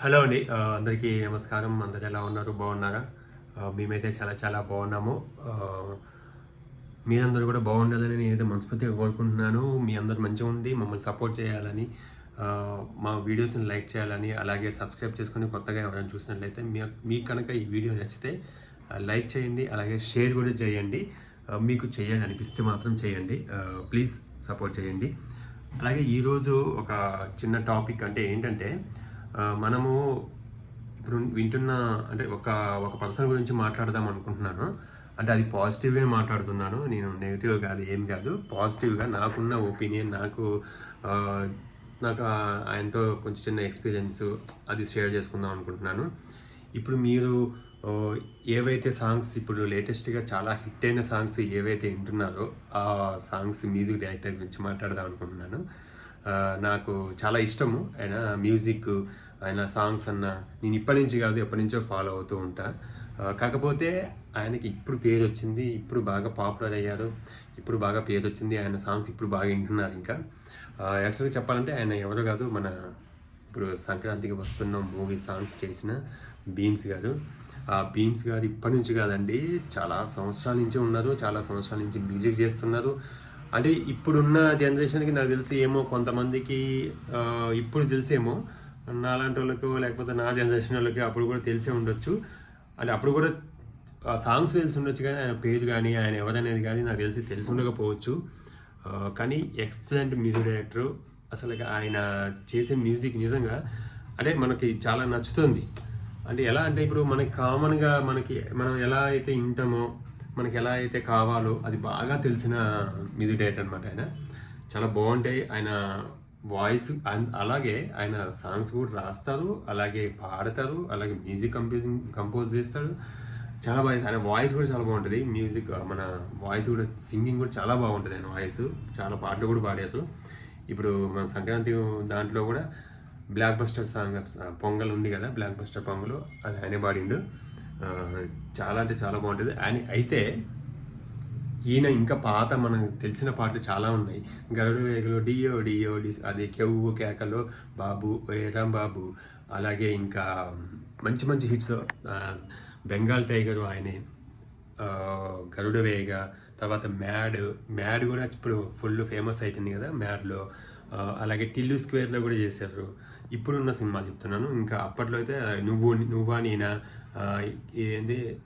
Hello అండి. అందరికీ నమస్కారం. అందరు ఎలా ఉన్నారు? బాగున్నారా? మేమైతే చాలా చాలా బాగున్నాము. మీరందరూ కూడా బాగుండాలని నేనైతే మనస్ఫూర్తిగా కోరుకుంటున్నాను. మీ అందరు మంచిగా ఉండి మమ్మల్ని సపోర్ట్ చేయాలని మా వీడియోస్ని లైక్ చేయాలని అలాగే సబ్స్క్రైబ్ చేసుకొని కొత్తగా ఎవరైనా చూసినట్లయితే మీ మీకు కనుక ఈ వీడియో నచ్చితే లైక్ చేయండి అలాగే షేర్ కూడా చేయండి. మీకు చేయాలి అనిపిస్తే మాత్రం చేయండి. ప్లీజ్ సపోర్ట్ చేయండి. అలాగే ఈరోజు ఒక చిన్న టాపిక్ అంటే ఏంటంటే మనము ఇప్పుడు వింటున్న అంటే ఒక ఒక పర్సన్ గురించి మాట్లాడదాం అనుకుంటున్నాను. అంటే అది పాజిటివ్గా మాట్లాడుతున్నాను. నేను నెగిటివ్ కాదు ఏం కాదు. పాజిటివ్గా నాకున్న ఒపీనియన్ నాకు నాకు ఆయనతో కొంచెం చిన్న ఎక్స్పీరియన్స్ అది షేర్ చేసుకుందాం అనుకుంటున్నాను. ఇప్పుడు మీరు ఏవైతే సాంగ్స్ ఇప్పుడు లేటెస్ట్గా చాలా హిట్ అయిన సాంగ్స్ ఏవైతే వింటున్నారో ఆ సాంగ్స్ మ్యూజిక్ డైరెక్టర్ గురించి మాట్లాడదాం అనుకుంటున్నాను. నాకు చాలా ఇష్టము. ఆయన మ్యూజిక్ ఆయన సాంగ్స్ అన్న నేను ఇప్పటి నుంచి కాదు ఎప్పటి నుంచో ఫాలో అవుతూ ఉంటా. కాకపోతే ఆయనకి ఇప్పుడు పేరు వచ్చింది ఇప్పుడు బాగా పాపులర్ అయ్యారు ఇప్పుడు బాగా పేరు వచ్చింది ఆయన సాంగ్స్ ఇప్పుడు బాగా వింటున్నారు ఇంకా. యాక్చువల్గా చెప్పాలంటే ఆయన ఎవరు కాదు మన ఇప్పుడు సంక్రాంతికి వస్తున్న మూవీ సాంగ్స్ చేసిన భీమ్స్ గారు. ఆ భీమ్స్ గారు ఇప్పటి నుంచి కాదండి చాలా సంవత్సరాల నుంచి ఉన్నారు చాలా సంవత్సరాల నుంచి మ్యూజిక్ చేస్తున్నారు. అంటే ఇప్పుడున్న జనరేషన్కి నాకు తెలిసి ఏమో కొంతమందికి ఇప్పుడు తెలిసేమో నాలాంటి వాళ్ళకు లేకపోతే నా జనరేషన్ వాళ్ళకి అప్పుడు కూడా తెలిసే ఉండొచ్చు. అంటే అప్పుడు కూడా సాంగ్స్ తెలిసి ఉండొచ్చు కానీ ఆయన పేరు కానీ ఆయన ఎవరనేది కానీ నాకు తెలిసి తెలిసి ఉండకపోవచ్చు. కానీ ఎక్సలెంట్ మ్యూజిక్ డైరెక్టర్. అసలు ఆయన చేసే మ్యూజిక్ నిజంగా అంటే మనకి చాలా నచ్చుతుంది. అంటే ఎలా అంటే ఇప్పుడు మనకి కామన్గా మనకి మనం ఎలా అయితే వింటామో మనకి ఎలా అయితే కావాలో అది బాగా తెలిసిన మ్యూజిక్ డైరెక్టర్ అనమాట ఆయన. చాలా బాగుంటాయి. ఆయన వాయిస్ అలాగే ఆయన సాంగ్స్ కూడా రాస్తారు. అలాగే పాడతారు. అలాగే మ్యూజిక్ కంపోజింగ్ కంపోజ్ చేస్తాడు చాలా బాగా ఆయన వాయిస్ కూడా చాలా బాగుంటుంది. మ్యూజిక్ మన వాయిస్ కూడా సింగింగ్ కూడా చాలా బాగుంటుంది ఆయన వాయిస్. చాలా పాటలు కూడా పాడారు. ఇప్పుడు మన సంక్రాంతి దాంట్లో కూడా బ్లాక్ బస్టర్ సాంగ్ పొంగల్ ఉంది కదా బ్లాక్ బస్టర్ పొంగల్ అది ఆయనే పాడిండు. చాలా అంటే చాలా బాగుంటుంది. ఆయన అయితే ఈయన ఇంకా పాత మనకు తెలిసిన పాటలు చాలా ఉన్నాయి. గరుడు వేగలో డియో డియో డి అది కెవ్వు కేకలో బాబు ఏరాం బాబు అలాగే ఇంకా మంచి మంచి హిట్స్ బెంగాల్ టైగరు ఆయనే గరుడవేగ గరుడ వేగ తర్వాత మ్యాడ్ మ్యాడ్ కూడా ఇప్పుడు ఫుల్ ఫేమస్ అయిపోయింది కదా మ్యాడ్లో. అలాగే టిల్లు స్క్వేర్లో కూడా చేశారు. ఇప్పుడున్న సినిమాలు చెప్తున్నాను. ఇంకా అప్పట్లో అయితే నువ్వు నువ్వా నేనా? ఏంది?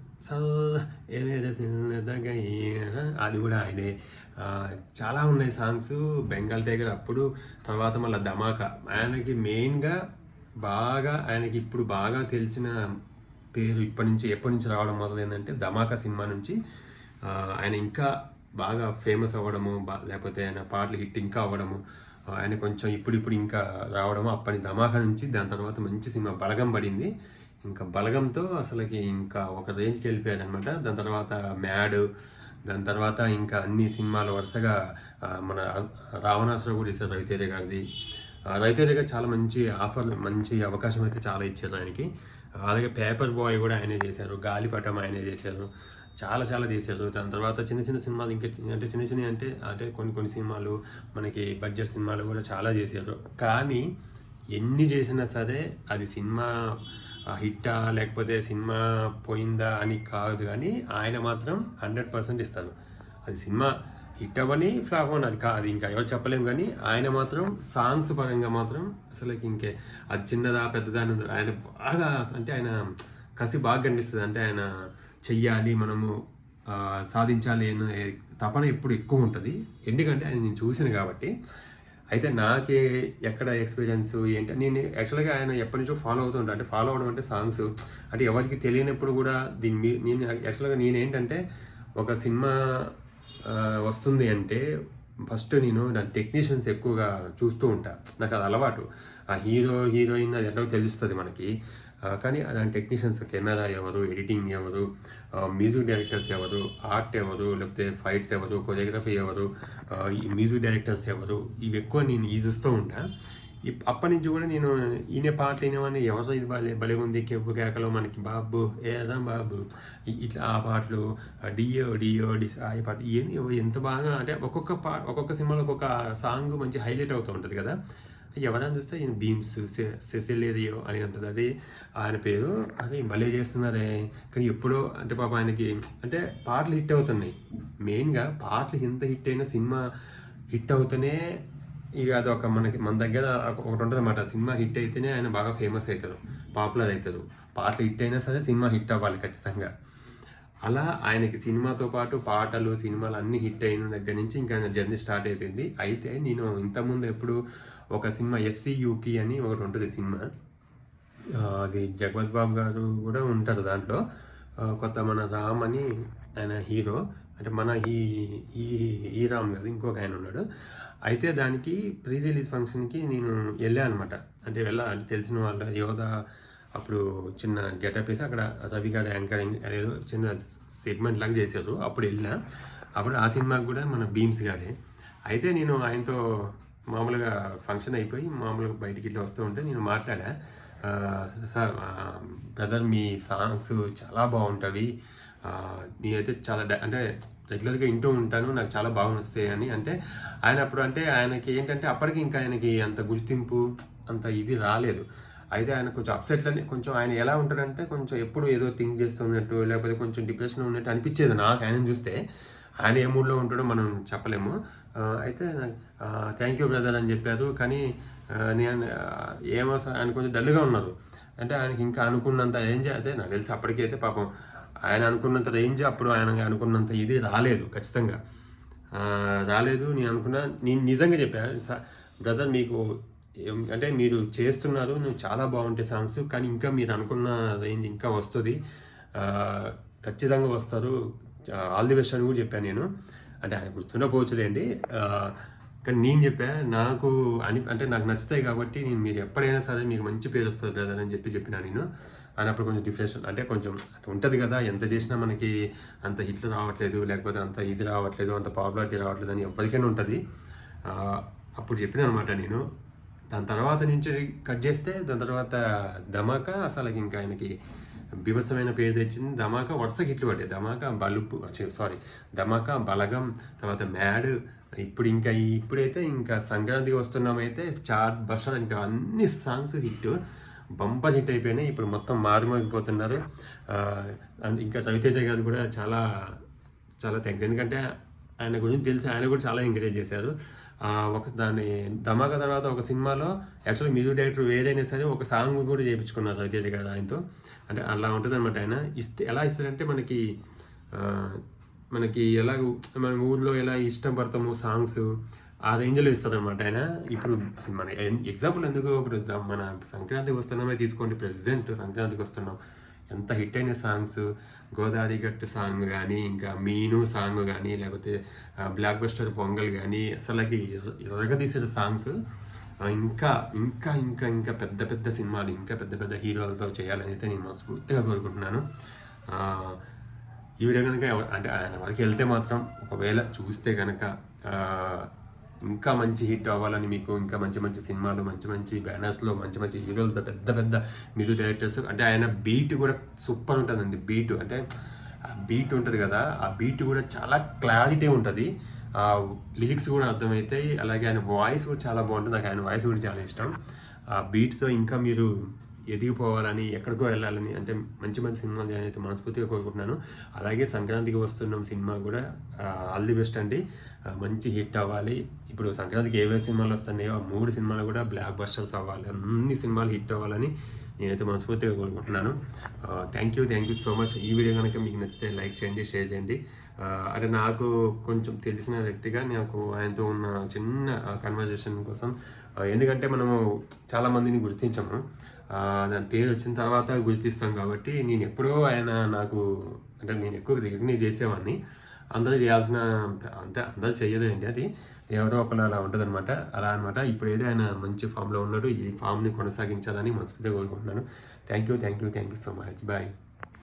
అది కూడా ఆయనే. చాలా ఉన్నాయి సాంగ్స్. బెంగాల్ టైగర్ అప్పుడు తర్వాత మళ్ళీ ధమాకా. ఆయనకి మెయిన్గా బాగా ఆయనకి ఇప్పుడు బాగా తెలిసిన పేరు ఇప్పటి నుంచి ఎప్పటి నుంచి రావడం మొదలైందంటే ధమాకా సినిమా నుంచి. ఆయన ఇంకా బాగా ఫేమస్ అవ్వడము బా- లేకపోతే ఆయన పాటలు హిట్ ఇంకా అవ్వడము. ఆయన కొంచెం ఇప్పుడు ఇప్పుడు ఇంకా రావడం అప్పటి ధమాకా నుంచి దాని తర్వాత మంచి సినిమా బలగం పడింది. ఇంకా బలగంతో అసలుకి ఇంకా ఒక రేంజ్కి వెళ్ళిపోయారనమాట దాని తర్వాత మ్యాడ్ దాని తర్వాత ఇంకా అన్ని సినిమాలు వరుసగా మన రావణాసుర కూడా ఇస్తారు రవితేజ గారిది. ఆ, రవితేజ గారు చాలా మంచి ఆఫర్ మంచి అవకాశం అయితే చాలా ఇచ్చారు ఆయనకి. అలాగే పేపర్ బాయ్ కూడా ఆయనే చేశారు గాలిపటం ఆయనే చేశారు. చాలా చాలా చేశారు. దాని తర్వాత చిన్న చిన్న సినిమాలు ఇంకా చిన్న- అంటే చిన్న చిన్న అంటే అంటే కొన్ని కొన్ని సినిమాలు మనకి బడ్జెట్ సినిమాలు కూడా చాలా చేశారు. కానీ ఎన్ని చేసినా సరే అది సినిమా హిట్టా లేకపోతే సినిమా పోయిందా అని కాదు కానీ ఆయన మాత్రం హండ్రెడ్ పర్సెంట్ ఇస్తారు అది సినిమా హిట్ అవ్వని ఫ్లాప్ అవ్వని అది కాదు ఇంకా ఎవరు చెప్పలేము కానీ ఆయన మాత్రం సాంగ్స్ పరంగా మాత్రం అసలు ఇంకే అది చిన్నదా పెద్దదా అని ఆయన బాగా అంటే ఆయన కసి బాగా కనిపిస్తుంది. అంటే ఆయన చెయ్యాలి మనము సాధించాలి అనే తపన ఎప్పుడు ఎక్కువ ఉంటుంది. ఎందుకంటే ఆయన నేను చూసిన కాబట్టి. అయితే నాకే ఎక్కడ ఎక్స్పీరియన్స్ ఏంటి నేను యాక్చువల్గా ఆయన ఎప్పటి నుంచో ఫాలో అవుతుంటా ఉంటాను అంటే ఫాలో అవడం అంటే సాంగ్స్ అంటే ఎవరికి తెలియనప్పుడు కూడా దీన్ని నేను యాక్చువల్గా నేనేంటంటే ఒక సినిమా వస్తుంది అంటే ఫస్ట్ నేను దాని టెక్నీషియన్స్ ఎక్కువగా చూస్తూ ఉంటా. నాకు అది అలవాటు. ఆ హీరో హీరోయిన్ అది ఎట్లా తెలుస్తుంది మనకి? కానీ దాని టెక్నీషియన్స్ కెమెరా ఎవరు ఎడిటింగ్ ఎవరు మ్యూజిక్ డైరెక్టర్స్ ఎవరు ఆర్ట్ ఎవరు లేకపోతే ఫైట్స్ ఎవరు కొరియోగ్రఫీ ఎవరు ఈ మ్యూజిక్ డైరెక్టర్స్ ఎవరు ఇవి ఎక్కువ నేను ఈ చూస్తూ ఉంటా. అప్పటి నుంచి కూడా నేను ఈయన పాటలు వినేవాడిని. ఎవరో ఇది భలే భలే ఉంది కెవ్వు కేకలో మనకి బాబు ఏదా బాబు ఇట్లా ఆ పాటలు డియో డియో డి ఆ ఈ పాట ఏంది ఎంత బాగా అంటే ఒక్కొక్క పా ఒక్కొక్క సినిమాలో ఒక్కొక్క సాంగ్ మంచి హైలైట్ అవుతూ ఉంటుంది కదా. ఎవరైనా చూస్తే ఈయన బీమ్స్ సెసిలేరియో అని అంటది అది ఆయన పేరు అది భలే చేస్తున్నారే కానీ ఎప్పుడో అంటే పాప ఆయనకి అంటే పాటలు హిట్ అవుతున్నాయి మెయిన్గా పాటలు ఎంత హిట్ అయినా సినిమా హిట్ అవుతూనే ఇక అది ఒక మనకి మన దగ్గర ఒకటి ఉంటుంది అన్నమాట సినిమా హిట్ అయితేనే ఆయన బాగా ఫేమస్ అవుతారు పాపులర్ అవుతారు పాటలు హిట్ అయినా సరే సినిమా హిట్ అవ్వాలి ఖచ్చితంగా అలా ఆయనకి సినిమాతో పాటు పాటలు సినిమాలు అన్ని హిట్ అయిన దగ్గర నుంచి ఇంకా ఆయన జర్నీ స్టార్ట్ అయిపోయింది. అయితే నేను ఇంతకుముందు ఎప్పుడు ఒక సినిమా ఎఫ్సియూకి అని ఒకటి ఉంటుంది సినిమా. అది జగవత్ బాబు గారు కూడా ఉంటారు దాంట్లో. కొత్త మన రామ్ అని ఆయన హీరో. అంటే మన ఈ ఈ ఈ రామ్ కాదు ఇంకొక ఆయన ఉన్నాడు. అయితే దానికి ప్రీ రిలీజ్ ఫంక్షన్కి నేను వెళ్ళాను అనమాట అంటే వెళ్ళా అంటే తెలిసిన వాళ్ళ యోధ అప్పుడు చిన్న గెటప్ వేసి అక్కడ రవి గారు యాంకరింగ్ అదేదో చిన్న సెగ్మెంట్ లాగా చేశారు. అప్పుడు వెళ్ళిన. అప్పుడు ఆ సినిమాకి కూడా మన భీమ్స్ గారే. అయితే నేను ఆయనతో మామూలుగా ఫంక్షన్ అయిపోయి మామూలుగా బయటికి ఇట్లా వస్తూ ఉంటే నేను మాట్లాడా సార్ బ్రదర్ మీ సాంగ్స్ చాలా బాగుంటుంది నేనైతే చాలా డ- అంటే రెగ్యులర్గా వింటూ ఉంటాను నాకు చాలా బాగా వస్తాయి అని. అంటే ఆయన అప్పుడు అంటే ఆయనకి ఏంటంటే అప్పటికి ఇంకా ఆయనకి అంత గుర్తింపు అంత ఇది రాలేదు. అయితే ఆయన కొంచెం అప్సెట్లని కొంచెం ఆయన ఎలా ఉంటాడంటే కొంచెం ఎప్పుడు ఏదో థింక్ చేస్తున్నట్టు లేకపోతే కొంచెం డిప్రెషన్ ఉన్నట్టు అనిపించేది నాకు ఆయన చూస్తే. ఆయన ఏ మూడ్లో ఉంటాడో మనం చెప్పలేము. అయితే థ్యాంక్ యూ బ్రదర్ అని చెప్పారు. కానీ నేను ఏమో సార్ ఆయన కొంచెం డల్గా ఉన్నారు. అంటే ఆయనకి ఇంకా అనుకున్నంత రేంజ్ అయితే నాకు తెలిసి అప్పటికైతే పాపం ఆయన అనుకున్నంత రేంజ్ అప్పుడు ఆయన అనుకున్నంత ఇది రాలేదు ఖచ్చితంగా. రాలేదు నేను అనుకున్నా నేను నిజంగా చెప్పాను బ్రదర్ మీకు అంటే మీరు చేస్తున్నారు నువ్వు చాలా బాగుంటాయి సాంగ్స్ కానీ ఇంకా మీరు అనుకున్న రేంజ్ ఇంకా వస్తుంది. ఖచ్చితంగా వస్తారు. ఆల్ ది బెస్ట్ అని కూడా చెప్పాను నేను. అంటే ఆయన గుర్తుండపోవచ్చులేండి కానీ నేను చెప్పా నాకు అని అంటే నాకు నచ్చుతాయి కాబట్టి నేను మీరు ఎప్పుడైనా సరే మీకు మంచి పేరు వస్తుంది బ్రదర్ అని చెప్పి చెప్పినా నేను. అన్నప్పుడు కొంచెం డిఫరెషన్ అంటే కొంచెం ఉంటుంది కదా ఎంత చేసినా మనకి అంత హిట్లు రావట్లేదు లేకపోతే అంత ఇది రావట్లేదు అంత పాపులారిటీ రావట్లేదు అని ఎవరికైనా ఉంటుంది. అప్పుడు చెప్పిన అనమాట నేను. దాని తర్వాత నుంచి కట్ చేస్తే దాని తర్వాత ధమాకా అసలు ఇంకా ఆయనకి బీభత్సమైన పేరు తెచ్చింది. ధమాకా వరుస హిట్లు పడ్డాయి. ధమాకా బలుపు సారీ ధమాకా బలగం తర్వాత మ్యాడ్ ఇప్పుడు ఇంకా ఇప్పుడైతే ఇంకా సంక్రాంతికి వస్తున్నామైతే చార్ట్ భాష ఇంకా అన్ని సాంగ్స్ హిట్ బంపర్ హిట్ అయిపోయినాయి. ఇప్పుడు మొత్తం మారుమోగిపోతున్నారు. అండ్ ఇంకా రవితేజ గారు కూడా చాలా చాలా థ్యాంక్స్ ఎందుకంటే ఆయన గురించి తెలిసి ఆయన కూడా చాలా ఎంకరేజ్ చేశారు. ఒక దాన్ని ధమాకా తర్వాత ఒక సినిమాలో యాక్చువల్లీ మ్యూజిక్ డైరెక్టర్ వేరైనా సరే ఒక సాంగ్ కూడా చేయించుకున్నారు రవితేజ గారు ఆయనతో. అంటే అలా ఉంటుంది అనమాట ఆయన. ఇస్తే ఎలా ఇస్తారంటే మనకి మనకి ఎలా మన ఊర్లో ఎలా ఇష్టపడతాము సాంగ్స్ ఆ రేంజ్లో ఇస్తారనమాట ఆయన. ఇప్పుడు మన ఎగ్జాంపుల్ ఎందుకు ఇప్పుడు మన సంక్రాంతికి వస్తున్నామే తీసుకోండి ప్రెసెంట్ సంక్రాంతికి వస్తున్నాం. ఎంత హిట్ అయిన సాంగ్స్ గోదావరి గట్టు సాంగ్ కానీ ఇంకా మీను సాంగ్ కానీ లేకపోతే బ్లాక్ బస్టర్ పొంగల్ కానీ అసలుకి ఎరగదీసిన సాంగ్స్ ఇంకా ఇంకా ఇంకా ఇంకా పెద్ద పెద్ద సినిమాలు ఇంకా పెద్ద పెద్ద హీరోలతో చేయాలని అయితే నేను మనస్ఫూర్తిగా కోరుకుంటున్నాను. ఈ వీడియో కనుక అంటే ఆయన వరకు వెళ్తే మాత్రం ఒకవేళ చూస్తే కనుక ఇంకా మంచి హిట్ అవ్వాలని మీకు ఇంకా మంచి మంచి సినిమాలు మంచి మంచి బ్యానర్స్లో మంచి మంచి హీరోలతో పెద్ద పెద్ద మీరు డైరెక్టర్స్ అంటే ఆయన బీట్ కూడా సూపర్ ఉంటుందండి బీట్ అంటే ఆ బీట్ ఉంటుంది కదా ఆ బీట్ కూడా చాలా క్లారిటీ ఉంటుంది. ఆ లిరిక్స్ కూడా అర్థమవుతాయి అలాగే ఆయన వాయిస్ కూడా చాలా బాగుంటుంది నాకు ఆయన వాయిస్ కూడా చాలా ఇష్టం. ఆ బీట్తో ఇంకా మీరు ఎదిగిపోవాలని ఎక్కడికో వెళ్ళాలని అంటే మంచి మంచి సినిమాలు నేనైతే మనస్ఫూర్తిగా కోరుకుంటున్నాను. అలాగే సంక్రాంతికి వస్తున్న సినిమా కూడా ఆల్ ది బెస్ట్ అండి. మంచి హిట్ అవ్వాలి. ఇప్పుడు సంక్రాంతికి ఏవైతే సినిమాలు వస్తున్నాయో ఆ మూడు సినిమాలు కూడా బ్లాక్ బస్టర్స్ అవ్వాలి. అన్ని సినిమాలు హిట్ అవ్వాలని నేనైతే మనస్ఫూర్తిగా కోరుకుంటున్నాను. Thank you thank you so much ఈ వీడియో కనుక మీకు నచ్చితే లైక్ చేయండి షేర్ చేయండి. అంటే నాకు కొంచెం తెలిసిన వ్యక్తిగా నాకు ఆయనతో ఉన్న చిన్న కన్వర్జేషన్ కోసం ఎందుకంటే మనము చాలా మందిని గుర్తించము. దాని పేరు వచ్చిన తర్వాత గుర్తిస్తాం కాబట్టి నేను ఎప్పుడో ఆయన నాకు అంటే నేను ఎక్కువ రికగ్నైజ్ చేసేవాడిని. అందరూ చేయాల్సిన అంటే అందరూ చెయ్యదు ఏంటి అది? ఎవరో ఒకరు అలా ఉంటుంది అనమాట అలా అనమాట ఇప్పుడు ఏదో ఆయన మంచి ఫామ్లో ఉన్నాడు. ఈ ఫామ్ని కొనసాగించాలని మనస్ఫూర్తిగా కోరుకుంటున్నాను. Thank you thank you thank you so much bye